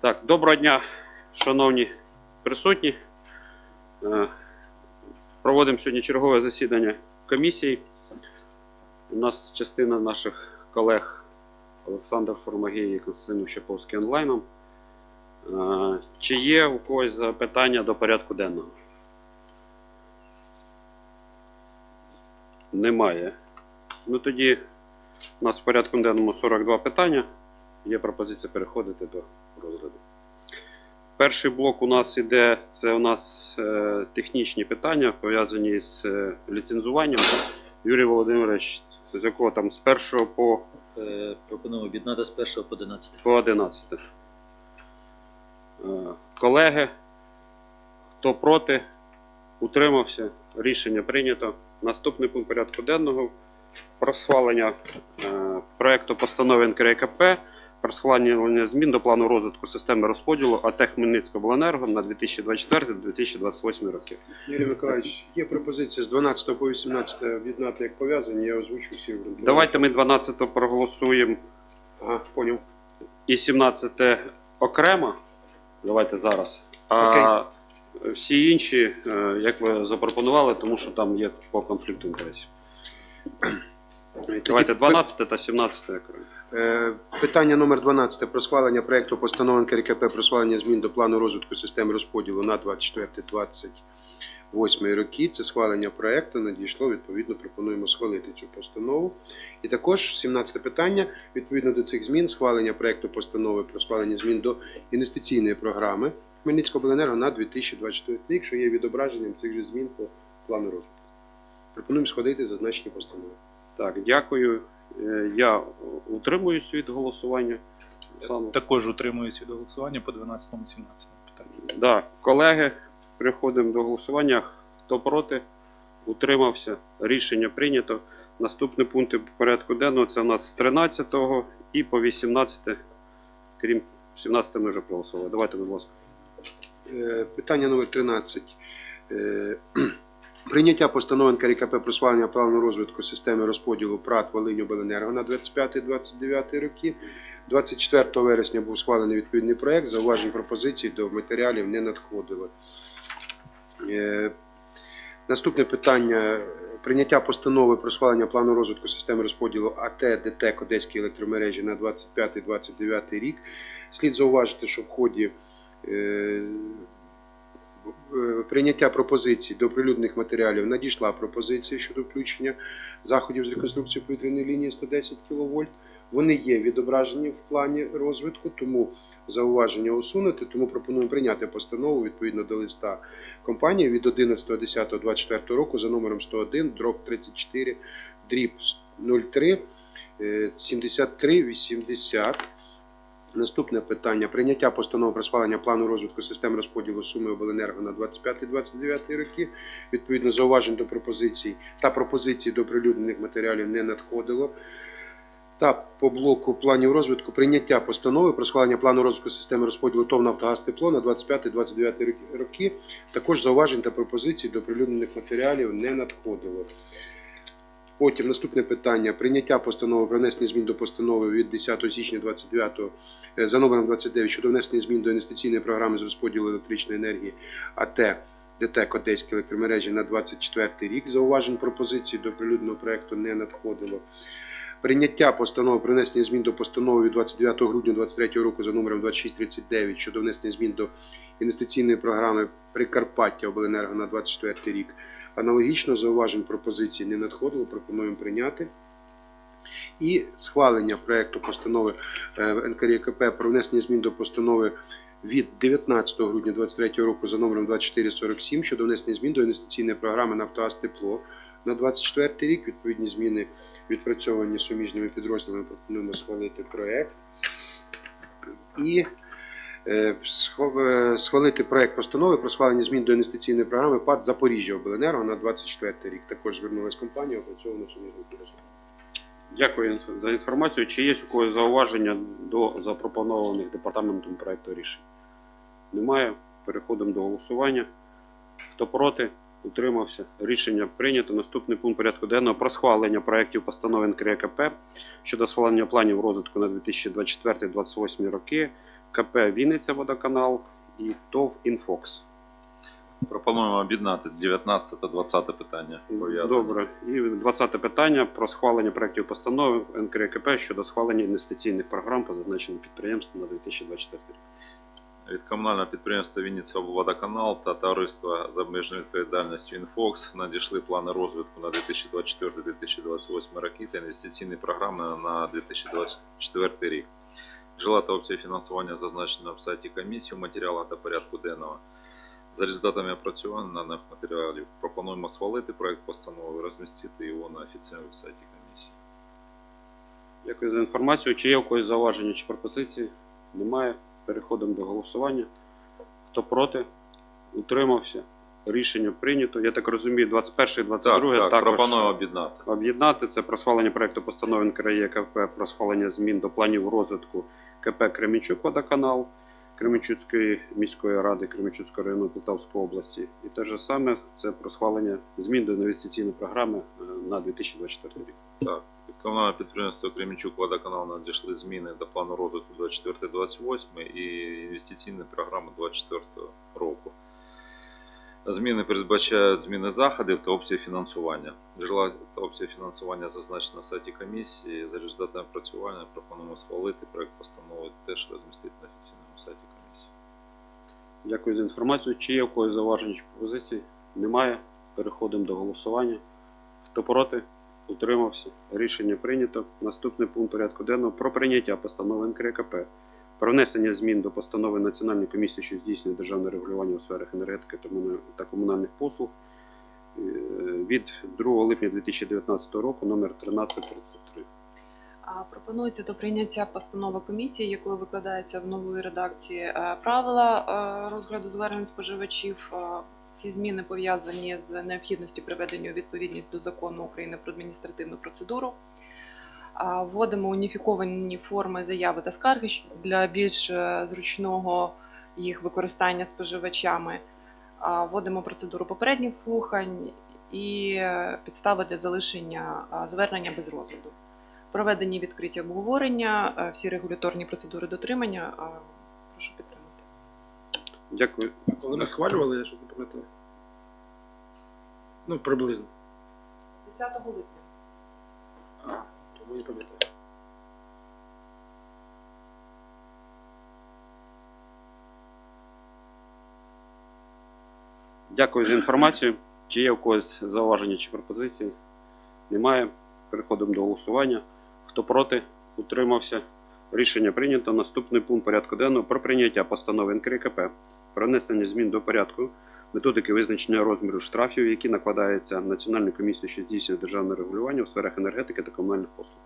Так, доброго дня, шановні присутні. Е, Проводимо сьогодні чергове засідання комісії. У нас частина наших колег Олександр Формагій і Константин Щаповський онлайном. Е, Чи є у когось запитання до порядку денного? Немає. Ну тоді у нас в порядку денному 42 питання. Є пропозиція переходити до розгляду. Перший блок у нас іде, це у нас е, технічні питання, пов'язані з е, ліцензуванням. Юрій Володимирович, з якого там з 1 по, Е, Пропоную об'єднати з 1 по 11. по 11. Е, колеги, хто проти, утримався, рішення прийнято. Наступний пункт порядку денного про схвалення е, проекту постанови НКРКП про змін до плану розвитку системи розподілу АТ Хмельницькобленерго на 2024-2028 роки. Юрій Миколаївич, є пропозиція з 12 по 18 об'єднати як пов'язані, я озвучу всі обґрунтування. Давайте ми 12 проголосуємо Ага, поняв. і 17 окремо. Давайте зараз. А всі інші, е, як ви запропонували, тому що там є по конфлікту інтересів. Давайте 12 та 17 окремо. Е, Питання номер 12 про схвалення проекту постанови НКРКП про схвалення змін до плану розвитку системи розподілу на 24-28 роки. Це схвалення проекту надійшло, відповідно, пропонуємо схвалити цю постанову. І також 17 питання, відповідно до цих змін, схвалення проекту постанови про схвалення змін до інвестиційної програми Хмельницького на 2024 рік, що є відображенням цих же змін по плану розвитку. Пропонуємо схвалити зазначені постанови. Так, дякую. Е, Я утримуюсь від голосування. Саме. Також утримуюсь від голосування по 12-17 питанню. Да, колеги, переходимо до голосування. Хто проти? Утримався. Рішення прийнято. Наступні пункти порядку денного це у нас з 13 і по 18, крім 17 ми вже проголосували. Давайте, будь ласка. Е, Питання номер 13. Прийняття постанови НКРКП про схвалення плану розвитку системи розподілу ПРАТ Волинь Обленерго на 25-29 роки. 24 вересня був схвалений відповідний проект. Зауважень пропозицій до матеріалів не надходило. Е, Наступне питання. Прийняття постанови про схвалення плану розвитку системи розподілу АТ ДТЕК Одеської електромережі на 25-29 рік. Слід зауважити, що в ході е, прийняття пропозицій до прилюдних матеріалів надійшла пропозиція щодо включення заходів з реконструкції повітряної лінії 110 кВт. Вони є відображені в плані розвитку, тому зауваження усунути. Тому пропонуємо прийняти постанову відповідно до листа компанії від 11.10.24 року за номером 101 дроб 34 дріб 03 е, 73 80. Наступне питання. Прийняття постанови про схвалення плану розвитку систем розподілу суми обленерго на 25-29 роки. Відповідно, зауважень до пропозицій та пропозицій до прилюднених матеріалів не надходило. Та по блоку планів розвитку прийняття постанови про схвалення плану розвитку системи розподілу ТОВ «Нафтогаз Тепло» на 25-29 роки. Також зауважень та пропозицій до прилюднених матеріалів не надходило. Потім наступне питання. Прийняття постанови про внесення змін до постанови від 10 січня 29 е, за номером 29 щодо внесення змін до інвестиційної програми з розподілу електричної енергії АТ ДТЕК Одеські електромережі на 24 рік. Зауважень пропозицій до прилюдного проекту не надходило. Прийняття постанови про внесення змін до постанови від 29 грудня 2023 року за номером 2639 щодо внесення змін до інвестиційної програми Прикарпаття Обленерго на 24 рік. Аналогічно зауважень пропозицій не надходило, пропонуємо прийняти. І схвалення проекту постанови е, НКРКП про внесення змін до постанови від 19 грудня 2023 року за номером 2447 щодо внесення змін до інвестиційної програми «Нафтогаз Тепло» на 24 рік. Відповідні зміни відпрацьовані суміжними підрозділами. Пропонуємо схвалити проект. І е, е, схвалити проект постанови про схвалення змін до інвестиційної програми ПАД Запоріжжя Обленерго на 24 рік. Також звернулася компанія, опрацьовано суміжним підрозділом. Дякую за інформацію. Чи є у когось зауваження до запропонованих департаментом проекту рішень? Немає. Переходимо до голосування. Хто проти? Утримався. Рішення прийнято. Наступний пункт порядку денного про схвалення проєктів постанови НКРЕКП щодо схвалення планів розвитку на 2024-2028 роки. КП Вінниця водоканал і ТОВ Інфокс. Пропонуємо об'єднати 19 та 20 питання пов'язані. Добре. І 20 питання про схвалення проєктів постанови НКРЕКП щодо схвалення інвестиційних програм по зазначеним підприємствам на 2024 рік. Від комунального підприємства Вінниця водоканал та товариства з обмеженою відповідальністю Інфокс надійшли плани розвитку на 2024-2028 роки та інвестиційні програми на 2024 рік. Джерела та опції фінансування зазначено в сайті комісії у матеріалах та порядку денного. За результатами опрацювання даних матеріалів пропонуємо схвалити проект постанови, розмістити його на офіційному сайті комісії. Дякую за інформацію. Чи є у когось зауваження чи пропозиції? Немає. Переходимо до голосування. Хто проти? Утримався. Рішення прийнято. Я так розумію, 21 22 Так, так, пропоную об'єднати. об'єднати. Це про схвалення проекту постанови НКРЄКП про схвалення змін до планів розвитку КП Кременчук водоканал Кременчуцької міської ради Кременчуцького району Полтавської області. І те ж саме це про схвалення змін до інвестиційної програми е, на 2024 рік. Так, від комунального підприємства Кремінчук водоканал надійшли зміни до плану розвитку 24-28 і інвестиційної програми 24 року. Зміни передбачають зміни заходів та опції фінансування. Джерела та опції фінансування зазначені на сайті комісії. За результатами опрацювання пропонуємо схвалити проект постанови теж розмістити на офіційному сайті комісії. Дякую за інформацію. Чи є у когось зауваження чи пропозиції? Немає. Переходимо до голосування. Хто проти? Утримався. Рішення прийнято. Наступний пункт порядку денного про прийняття постанови НКРКП про внесення змін до постанови Національної комісії, що здійснює державне регулювання у сферах енергетики та комунальних послуг е, від 2 липня 2019 року номер 1333. Пропонується до прийняття постанова комісії, якою викладається в нової редакції е, правила е, розгляду звернень споживачів. Ці зміни пов'язані з необхідністю приведення у відповідність до закону України про адміністративну процедуру. Вводимо уніфіковані форми заяви та скарги для більш е, зручного їх використання споживачами. Вводимо процедуру попередніх слухань і е, підстави для залишення звернення без розгляду. Проведені відкриті обговорення, е, всі регуляторні процедури дотримання. Прошу підтримати. Дякую. Коли ми схвалювали, я щось не пам'ятаю. Ну, приблизно. 10 липня. Тому пам'ятаю. Дякую за інформацію. Чи є у когось зауваження чи пропозиції? Немає. Переходимо до голосування. Хто проти? Утримався. Рішення прийнято. Наступний пункт порядку денного про прийняття постанови НКРКП про внесення змін до порядку методики визначення розміру штрафів, які накладаються Національною комісією, що здійснює державне регулювання у сферах енергетики та комунальних послуг.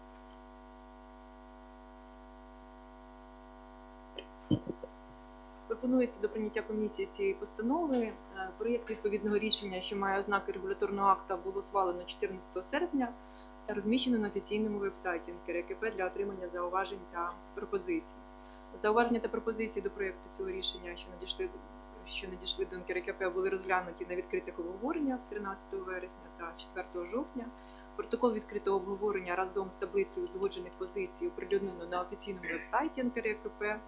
Пропонується до прийняття комісії цієї постанови. Е, Проєкт відповідного рішення, що має ознаки регуляторного акта, було схвалено 14 серпня та розміщено на офіційному вебсайті НКРКП для отримання зауважень та пропозицій. Зауваження та пропозиції до проєкту цього рішення, що надійшли що надійшли до НКРКП, були розглянуті на відкритих обговореннях 13 вересня та 4 жовтня. Протокол відкритого обговорення разом з таблицею узгоджених позицій оприлюднено на офіційному вебсайті НКРКП. Е,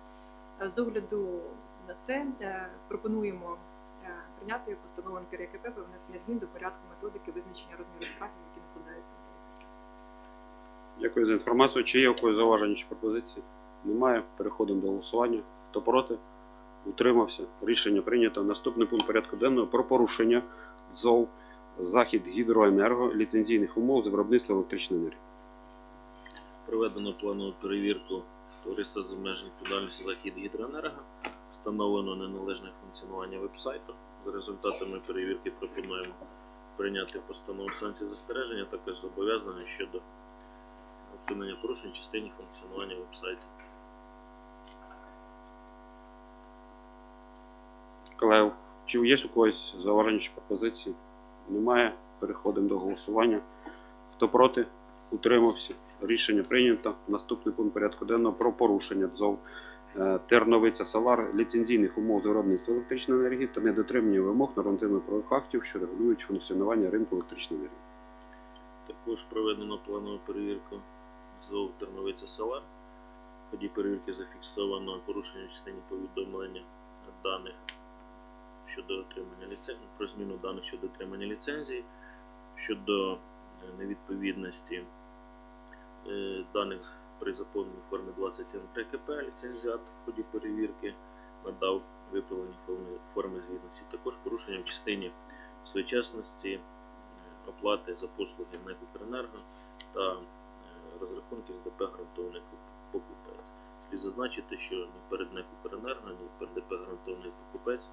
З огляду на це е, пропонуємо е, прийняти постанову НКРКП про внесення змін до порядку методики визначення розміру штрафів, які накладаються на. Дякую за інформацію. Чи є у зауваження чи пропозиції? Немає. Переходимо до голосування. Хто проти? Утримався. Рішення прийнято. Наступний пункт порядку денного про порушення ЗОВ Захід Гідроенерго ліцензійних умов з виробництва електричної енергії. Проведено планову перевірку товариства з обмеженою відповідальністю Захід Гідроенерго. Встановлено неналежне функціонування вебсайту. За результатами перевірки пропонуємо прийняти постанову санкцій застереження, також зобов'язання щодо усунення порушень в частині функціонування вебсайту. Колеги, чи є у когось зауваження чи пропозиції? Немає. Переходимо до голосування. Хто проти? Утримався. Рішення прийнято. Наступний пункт порядку денного про порушення ДЗОВ е, Терновиця Солар ліцензійних умов з виробництва електричної енергії та недотримання вимог нормативно-правових актів, що регулюють функціонування ринку електричної енергії. Також проведено планову перевірку ЗОВ Терновиця Солар. В ході перевірки зафіксовано порушення в частині повідомлення даних щодо отримання ліцензії, про зміну даних щодо отримання ліцензії, щодо е, невідповідності е, даних при заповненні форми 20 НК КП ліцензіат в ході перевірки надав виправлені форми, форми звітності. Також порушення в частині своєчасності е, оплати за послуги НЕК «Укренерго» та розрахунків з ДП гарантований покупець. Слід зазначити, що ні перед НЕК «Укренерго», ні перед ДП гарантований покупець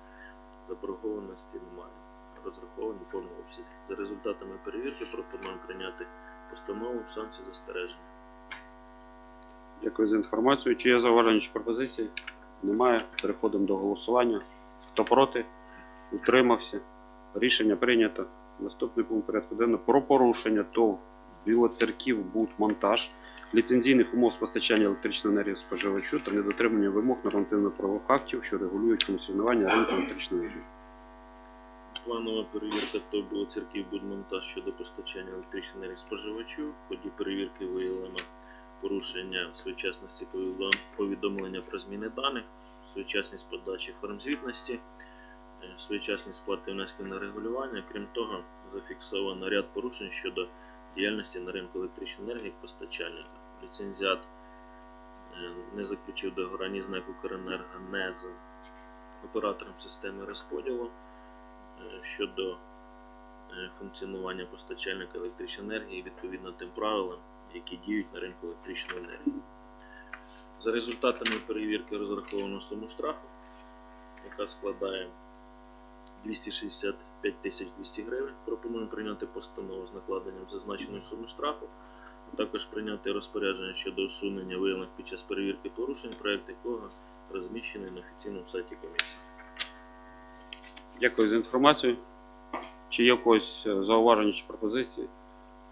заборгованості немає. Розраховані повному обсязі. За результатами перевірки пропонуємо прийняти постанову в санкцію застереження. Дякую за інформацію. Чи є зауваження чи пропозиції? Немає. Переходимо до голосування. Хто проти? Утримався. Рішення прийнято. Наступний пункт порядку денного про порушення ТОВ Білоцерків Будмонтаж ліцензійних умов з постачання електричної енергії споживачу та недотримання вимог нормативно-правових актів, що регулюють функціонування ринку електричної енергії. Планова перевірка ТОВ Білоцерків будмонтаж щодо постачання електричної енергії споживачу. В ході перевірки виявлено порушення своєчасності повідом- повідомлення про зміни даних, своєчасність подачі форм звітності, е, своєчасність сплати внесків на регулювання. Крім того, зафіксовано ряд порушень щодо діяльності на ринку електричної енергії постачальника. Ліцензіат е, не заключив договора ні з НЕК «Укренерго», не з оператором системи розподілу е, щодо е, функціонування постачальника електричної енергії відповідно тим правилам, які діють на ринку електричної енергії. За результатами перевірки розраховано суму штрафу, яка складає 265 200 гривень. Пропонуємо прийняти постанову з накладенням зазначеної суми штрафу, також прийняти розпорядження щодо усунення виявлених під час перевірки порушень, проект якого розміщений на офіційному сайті комісії. Дякую за інформацію. Чи є когось е, зауваження чи пропозиції?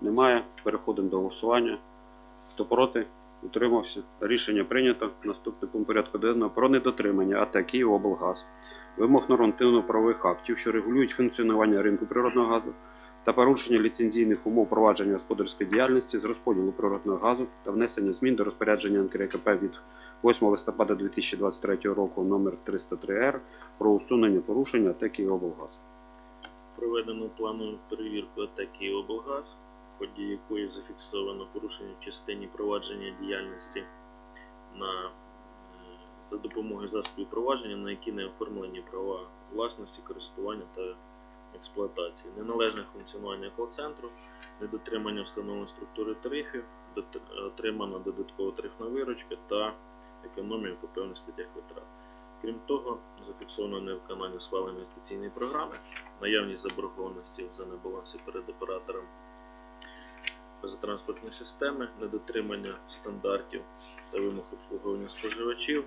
Немає. Переходимо до голосування. Хто проти? Утримався. Рішення прийнято. Наступний пункт порядку денного про недотримання АТ «Київоблгаз» вимог нормативно-правових актів, що регулюють функціонування ринку природного газу та порушення ліцензійних умов провадження господарської діяльності з розподілу природного газу та внесення змін до розпорядження НКРКП від 8 листопада 2023 року номер 303Р про усунення порушення АТ «Київоблгаз». Проведено планову перевірку атаки облгаз, в ході якої зафіксовано порушення в частині провадження діяльності на, е, за допомогою засобів провадження, на які не оформлені права власності, користування та експлуатації, неналежне функціонування кол-центру, недотримання встановленої структури тарифів, отримана додаткова тарифна виручка та економія по певних статтях витрат. Крім того, зафіксовано невиконання схваленої інвестиційної програми, наявність заборгованості за небаланси перед оператором газотранспортної системи, недотримання стандартів та вимог обслуговування споживачів,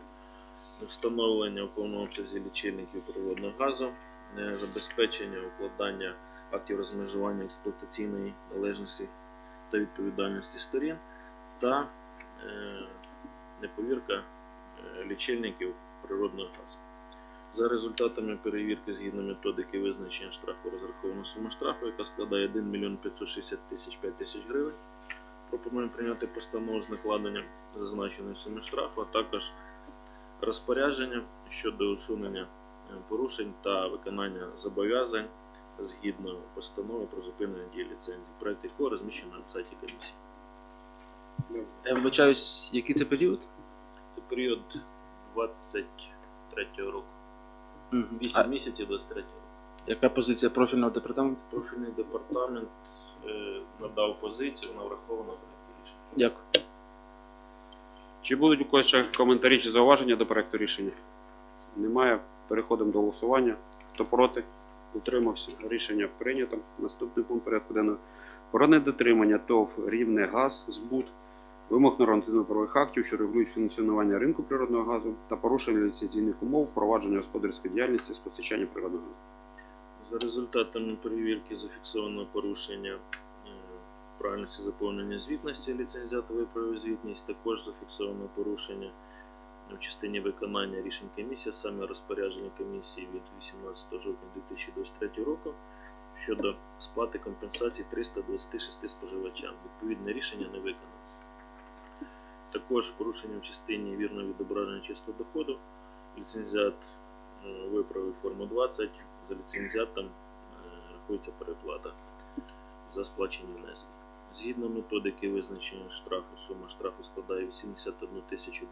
встановлення в повному обсязі лічильників природного газу, е, забезпечення укладання актів розмежування експлуатаційної належності та відповідальності сторін та е, неповірка е, лічильників природного газу. За результатами перевірки згідно методики визначення штрафу розрахована сума штрафу, яка складає 1 мільйон 560 тисяч 5 тисяч гривень. Пропонуємо прийняти постанову з накладенням зазначеної суми штрафу, а також розпорядження щодо усунення порушень та виконання зобов'язань згідно постанови про зупинення дії ліцензії, проект якого розміщено на сайті комісії. Я вибачаюсь, який це період? Це період 23 року. Мгм. 8 А місяців 23 року. яка позиція профільного департаменту? Профільний департамент е, надав позицію, вона врахована в проекті рішення. Дякую. Чи будуть у когось ще коментарі чи зауваження до проекту рішення? Немає. Переходимо до голосування. Хто проти? Утримався. Рішення прийнято. Наступний пункт порядку денного. Про недотримання ТОВ Рівне газ збут вимог нормативно-правових актів, що регулюють функціонування ринку природного газу та порушення ліцензійних умов впровадження господарської діяльності з постачання природного газу. За результатами перевірки зафіксовано порушення е, правильності заповнення звітності ліцензіата виправив звітність. Також зафіксовано порушення частині виконання рішень комісії, саме розпорядження комісії від 18 жовтня 2023 року щодо сплати компенсації 326 споживачам. Відповідне рішення не виконано. Також порушення в частині вірного відображення чистого доходу. Ліцензіат е, виправив форму 20, за ліцензіатом е, рахується переплата за сплачені внески. Згідно методики визначення штрафу, сума штрафу складає 81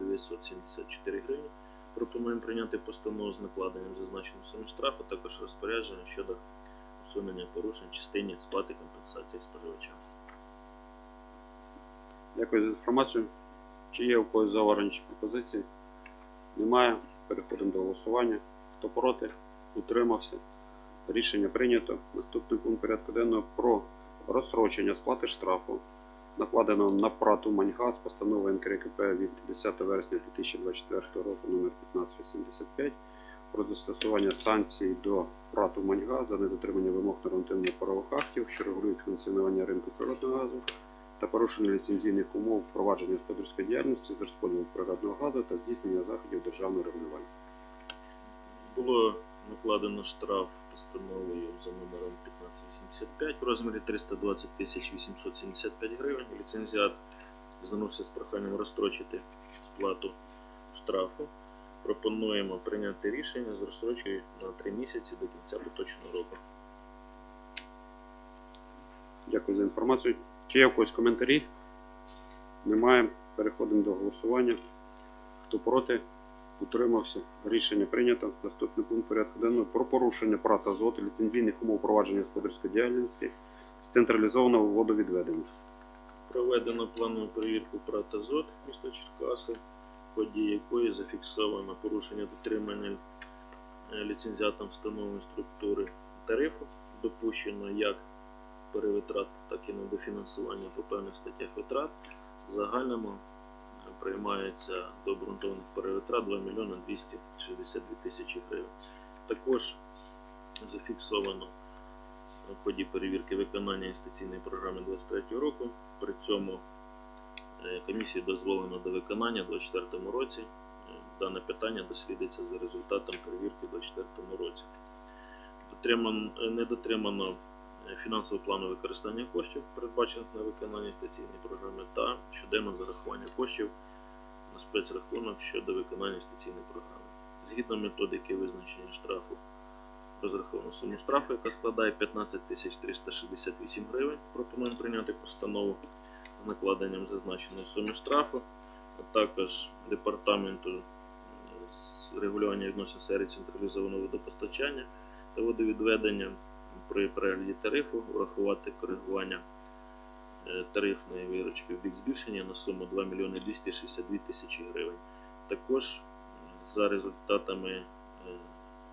974 гривні. Пропонуємо прийняти постанову з накладенням зазначеної суми штрафу, також розпорядження щодо усунення порушень частині сплати компенсації споживачам. Дякую за інформацію. Чи є у когось зауваження чи пропозиції? Немає. Переходимо до голосування. Хто проти? Утримався. Рішення прийнято. Наступний пункт порядку денного про розстрочення сплати штрафу, накладеного на прату Маньгаз постанови НКРКП від 10 вересня 2024 року номер 1585 про застосування санкцій до прату Маньгаз за недотримання вимог нормативних правових актів, що регулюють функціонування ринку природного газу та порушення ліцензійних умов впровадження господарської діяльності з розподілу природного газу та здійснення заходів державного регулювання. Було накладено штраф постановою за номером 1585 в розмірі 320 875 гривень. Ліцензіат звернувся з проханням розстрочити сплату штрафу. Пропонуємо прийняти рішення з розстрочкою на 3 місяці до кінця поточного року. Дякую за інформацію. Чи є у когось коментарі? Немає. Переходимо до голосування. Хто проти? Утримався. Рішення прийнято. Наступний пункт порядку денного про порушення прав та зод ліцензійних умов провадження господарської діяльності з централізованого водовідведення. Проведено планову перевірку ПРАТ «Азот» міста Черкаси, в ході якої зафіксовано порушення дотримання е, ліцензіатом встановленої структури тарифу. Допущено як перевитрат, так і недофінансування по певних статтях витрат. Загальному приймається до обґрунтованих перевитрат 2 мільйони 262 тисячі гривень. Також зафіксовано в ході перевірки виконання інвестиційної програми 2023 року. При цьому е, комісії дозволено до виконання у 2024 році. Е, Дане питання дослідиться за результатом перевірки у 2024 році. Дотримано, е, не дотримано фінансового плану використання коштів, передбачених на виконання інвестиційної програми, та щоденне зарахування коштів спецрахунок щодо виконання інвестиційної програми. Згідно методики визначення штрафу розраховано суму штрафу, яка складає 15 368 гривень. Пропонуємо прийняти постанову з накладенням зазначеної суми штрафу, а також департаменту з регулювання відносин сфері централізованого водопостачання та водовідведення при перегляді тарифу врахувати коригування тарифної виручки в бік збільшення на суму 2 мільйони 262 тисячі гривень. Також е, за результатами е,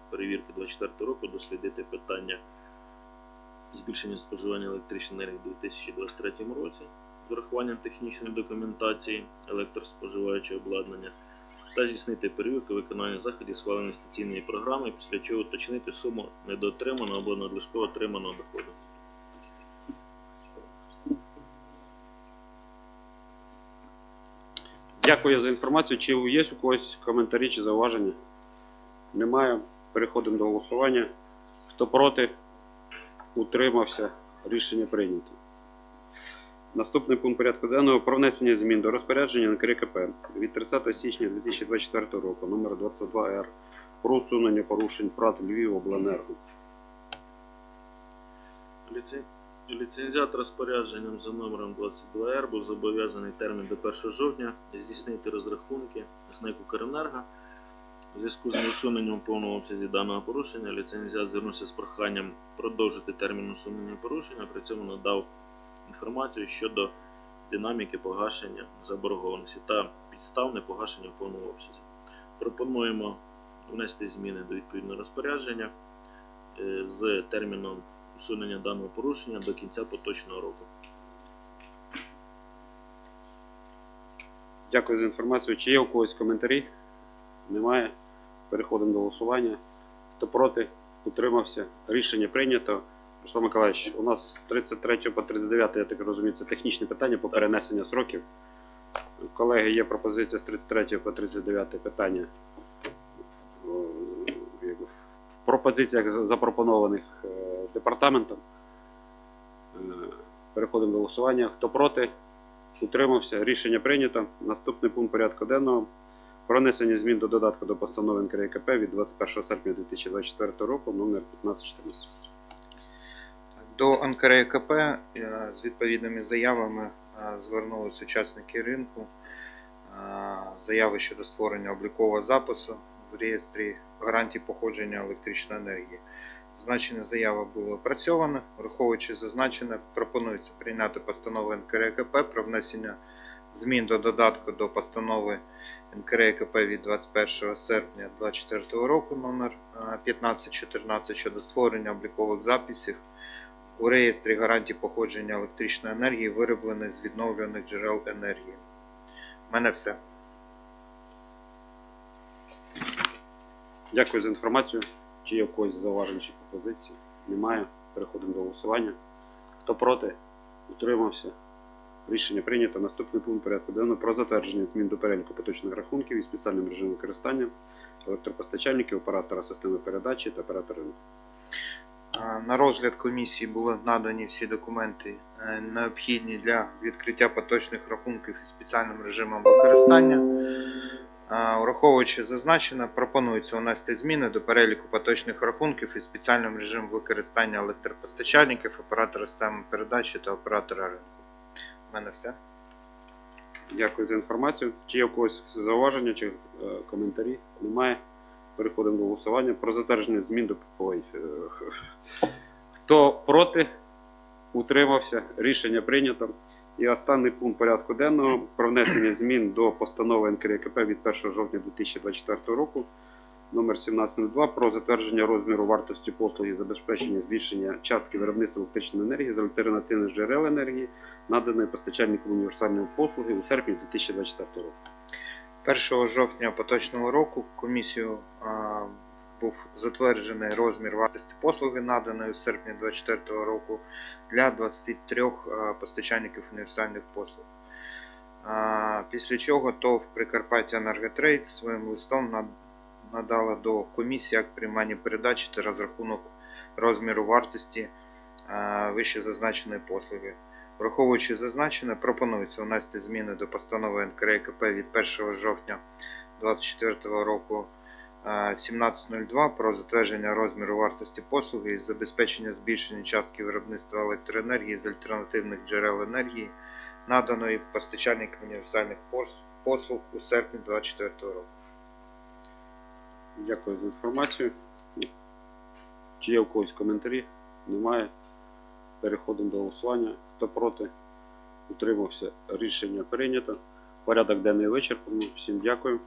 перевірки 24 року дослідити питання збільшення споживання електричної енергії у 2023 році з урахуванням технічної документації електроспоживаючого обладнання та здійснити перевірку виконання заходів схваленої інвестиційної програми, після чого уточнити суму недоотриманого або надлишково отриманого доходу. Дякую за інформацію. Чи є у когось коментарі чи зауваження? Немає. Переходимо до голосування. Хто проти? Утримався. Рішення прийнято. Наступний пункт порядку денного про внесення змін до розпорядження НКРКП від 30 січня 2024 року номер 22Р про усунення порушень ПРАТ Львів обленерго. Ліцен- Ліцензіат розпорядженням за номером 22Р був зобов'язаний термін до 1 жовтня здійснити розрахунки з НЕК «Укренерго». У зв'язку з неусуненням у повному обсязі даного порушення ліцензіат звернувся з проханням продовжити термін усунення порушення, при цьому надав інформацію щодо динаміки погашення заборгованості та підстав непогашення в повному обсязі. Пропонуємо внести зміни до відповідного розпорядження е, з терміном усунення даного порушення до кінця поточного року. Дякую за інформацію. Чи є у когось коментарі? Немає. Переходимо до голосування. Хто проти? Утримався. Рішення прийнято. Руслан Миколаївич, у нас з 33 по 39, я так розумію, це технічне питання по перенесенню сроків. Колеги, є пропозиція з 33 по 39 питання. В пропозиціях запропонованих е, департаментом. Е, Переходимо до голосування. Хто проти? Утримався. Рішення прийнято. Наступний пункт порядку денного. Про внесення змін до додатку до постанови НКРКП від 21 серпня 2024 року номер 1514. До НКРЕКП е, з відповідними заявами е, звернулись учасники ринку. Заяви щодо створення облікового запису в реєстрі гарантій походження електричної енергії. Зазначена заява була опрацьована. Враховуючи зазначене, пропонується прийняти постанову НКРЕКП про внесення змін до додатку до постанови НКРЕКП від 21 серпня 2024 року номер е, 1514 щодо створення облікових записів у реєстрі гарантій походження електричної енергії, виробленої з відновлюваних джерел енергії. У мене все. Дякую за інформацію. Чи є в когось зауважень чи пропозиції? Немає. Переходимо до голосування. Хто проти? Утримався. Рішення прийнято. Наступний пункт порядку денного про затвердження змін до переліку поточних рахунків і спеціальним режимом використання електропостачальників, оператора системи передачі та оператора ринку. На розгляд комісії були надані всі документи е, необхідні для відкриття поточних рахунків із спеціальним режимом використання. А, Враховуючи зазначене, пропонується внести зміни до переліку поточних рахунків із спеціальним режимом використання електропостачальників, оператора системи передачі та оператора ринку. У мене все. Дякую за інформацію. Чи є когось зауваження чи е, коментарі? Немає. Переходимо до голосування про затвердження змін до Ой, е, Хто проти? Утримався. Рішення прийнято. І останній пункт порядку денного про внесення змін до постанови НКРКП від 1 жовтня 2024 року номер 1702 про затвердження розміру вартості послуги забезпечення збільшення частки виробництва електричної енергії з альтернативних джерел енергії, наданої постачальником універсальної послуги у серпні 2024 року. 1 жовтня поточного року комісію був затверджений розмір вартості послуги, наданої у серпні 2024 року для 23 постачальників універсальних послуг. Після чого ТОВ Прикарпаття Енерготрейд своїм листом надала до комісії акт приймання передачі та розрахунок розміру вартості а, вище зазначеної послуги. Враховуючи зазначене, пропонується внести зміни до постанови НКРКП від 1 жовтня 2024 року е, 1702 про затвердження розміру вартості послуги із забезпечення збільшення частки виробництва електроенергії з альтернативних джерел енергії, наданої постачальникам універсальних послуг у серпні 2024 року. Дякую за інформацію. Чи є у когось коментарі? Немає. Переходимо до голосування. Хто проти? Утримався. Рішення прийнято. Порядок денний вичерпано. Всім дякую.